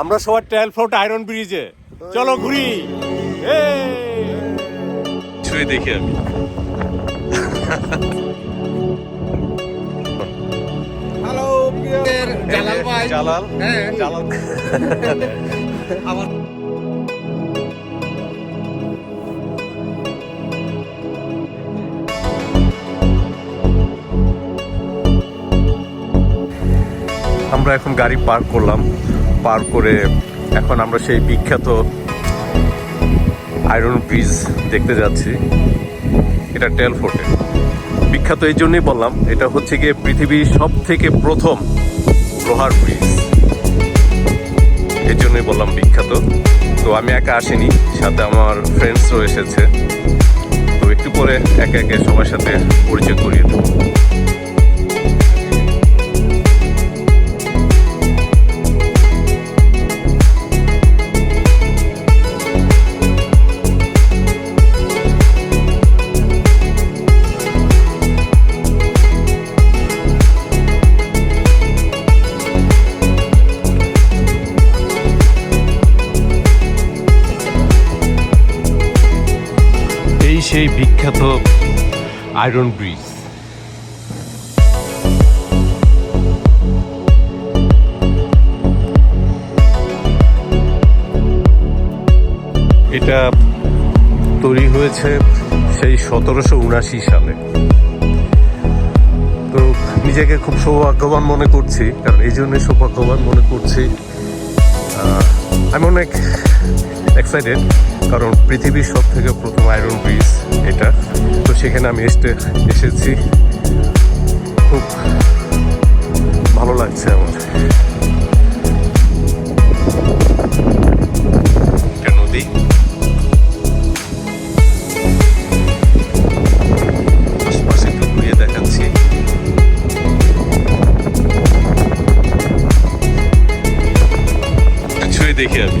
আমরা সবার trial float iron ব্রিজে। চলো ঘুরি। ছুঁয়ে দেখি আমি। হ্যালো জালাল ভাই। জালাল। হ্যাঁ। জালাল। আমার আমরা এখন গাড়ি পার্ক করলাম। পার্ক করে এখন আমরা সেই বিখ্যাত আয়রন ব্রিজ দেখতে যাচ্ছি। এটা টেল ফোর্টে বিখ্যাত এই জন্যই বললাম, এটা হচ্ছে গিয়ে পৃথিবীর সব থেকে প্রথম লোহার ব্রিজ এই জন্যই বললাম বিখ্যাত। তো আমি একা আসিনি, সাথে আমার ফ্রেন্ডসও এসেছে। তো একটু পরে একে একে সবার সাথে পরিচয় করিয়ে দেবো। সেই বিখ্যাত আয়রন ব্রিজ। এটা তৈরি হয়েছে সেই সতেরোশো উনাশি সালে। তো নিজেকে খুব সৌভাগ্যবান মনে করছি, কারণ এই জন্যই সৌভাগ্যবান মনে করছি। আমি অনেক এক্সাইটেড কারণ পৃথিবীর সব থেকে প্রথম আয়রন ব্রিজ এটা। তো সেখানে আমি এসে এসেছি। খুব ভালো লাগছে আমার। দেখি আমি।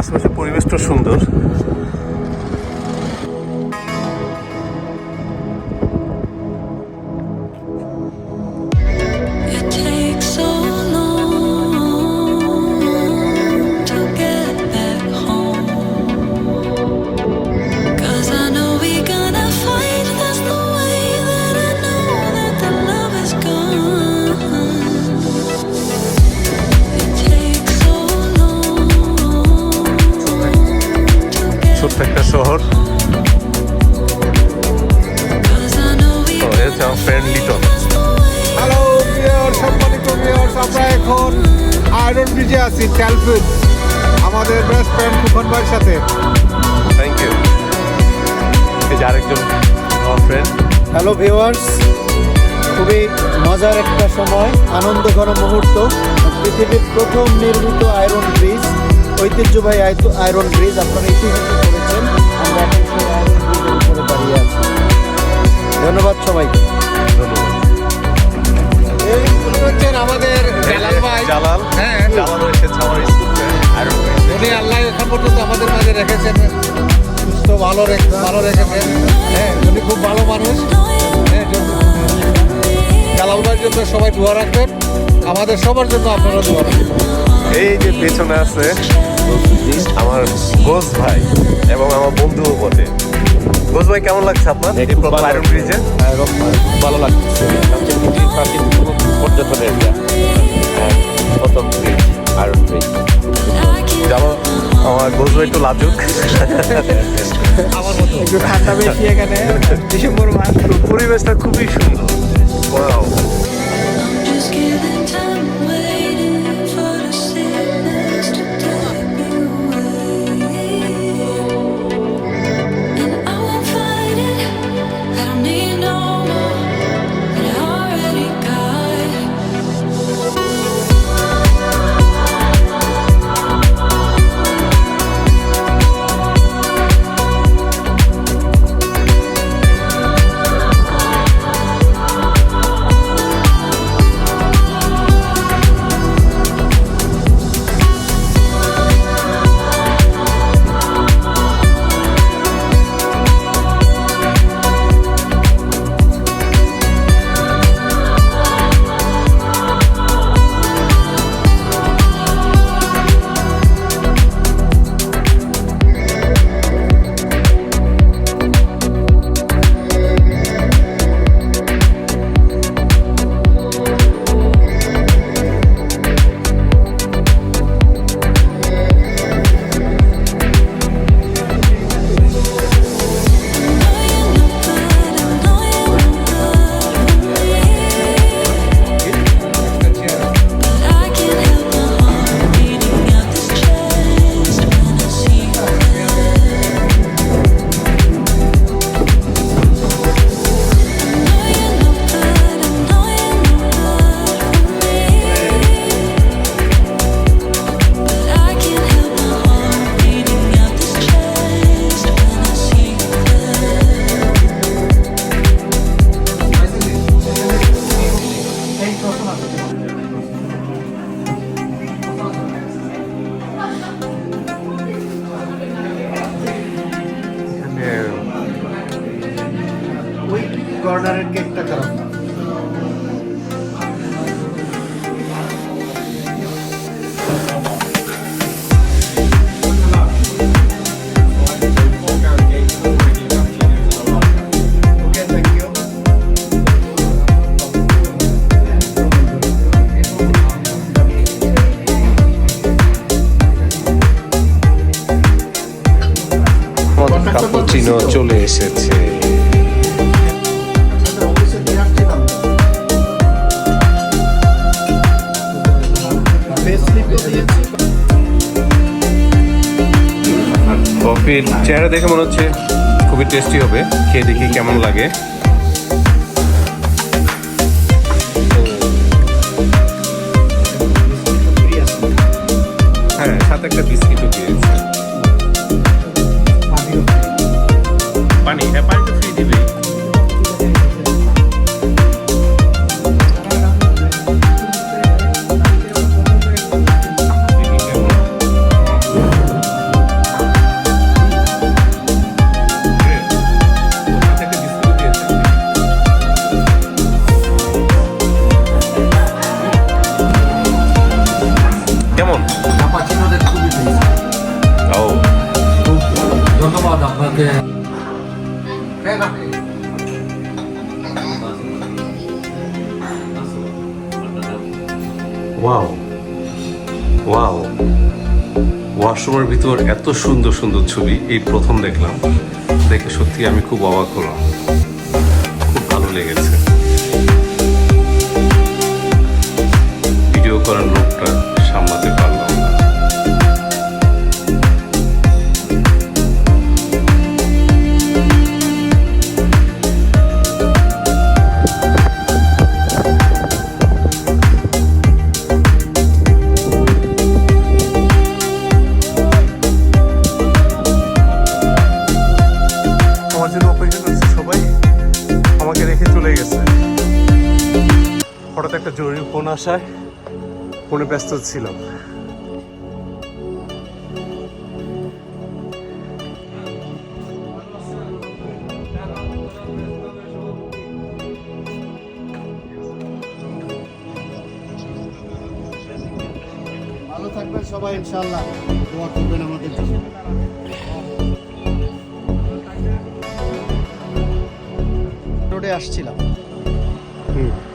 আশেপাশে পরিবেশটা সুন্দর। ব্রিজে আছি ট্যালফিড আমাদের বেস্ট ফ্রেন্ড কুখন ভাইয়ের সাথে। থ্যাংক ইউ এই যে আরেকজন আমার ফ্রেন্ড হ্যালো ভিউয়ার্স খুবই মজার একটা সময় আনন্দঘন মুহূর্ত। পৃথিবীর প্রথম নির্মিত আয়রন ব্রিজ ঐতিহ্যবাহী আয়ত- আয়রন ব্রিজ আপনারা ইতিহাসে করেছেন আমরা আয়রন ব্রিজের উপরে দাঁড়িয়ে আছি। ধন্যবাদ সবাইকে। হচ্ছেন আমাদের জালাল ভাই। জালাল? হ্যাঁ। জালাল এসেছে আমার স্কুল। আয়রন উনি আল্লাহ এখন পর্যন্ত আমাদের মাঝে রেখেছেন। সুস্থ ভালো রেখে ভালো রেখেছেন। হ্যাঁ উনি খুব ভালো মানুষ। হ্যাঁ জালাল ভাইয়ের জন্য সবাই দোয়া রাখবেন। আমাদের সবার জন্য আপনারা দোয়া রাখবেন। এই যে পেছনে আছে আমার গোস ভাই এবং আমার বন্ধুও বটে। গোস ভাই কেমন লাগছে আপনার? ব্রিজে ভালো লাগছে। পর্যটন এরিয়া প্রথম ব্রিজ আয়রন ব্রিজ জানো আমার ভাই একটু লাজুক। ঠান্ডা বেশি এখানে ডিসেম্বর মাস। পরিবেশটা খুবই সুন্দর। কাপুচিনো চলে এসেছে চেহারা দেখে মনে হচ্ছে খুবই টেস্টি হবে। খেয়ে দেখি কেমন লাগে। ওয়াশরুমের ভিতর এত সুন্দর সুন্দর ছবি, এই প্রথম দেখলাম। দেখে সত্যি আমি খুব অবাক হলাম। খুব ভালো লেগেছে। ভিডিও করার লোকটা হঠাৎ একটা জরুরি ফোন আসায় ফোনে ব্যস্ত ছিলাম ভালো থাকবেন সবাই ইনশাল্লাহ দোয়া করবেন আমাদের রোডে আসছিলাম। এটা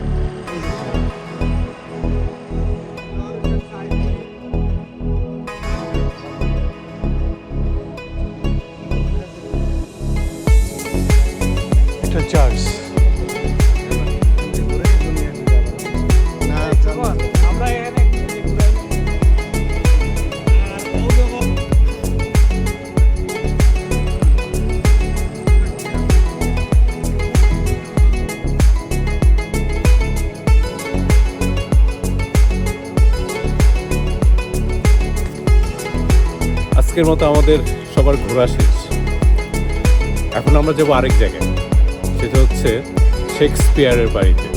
চার্জ। আজকের মতো আমাদের সবার ঘোরা শেষ। এখন আমরা যাব আরেক জায়গায়। সেটা হচ্ছে শেক্সপিয়ারের বাড়িতে।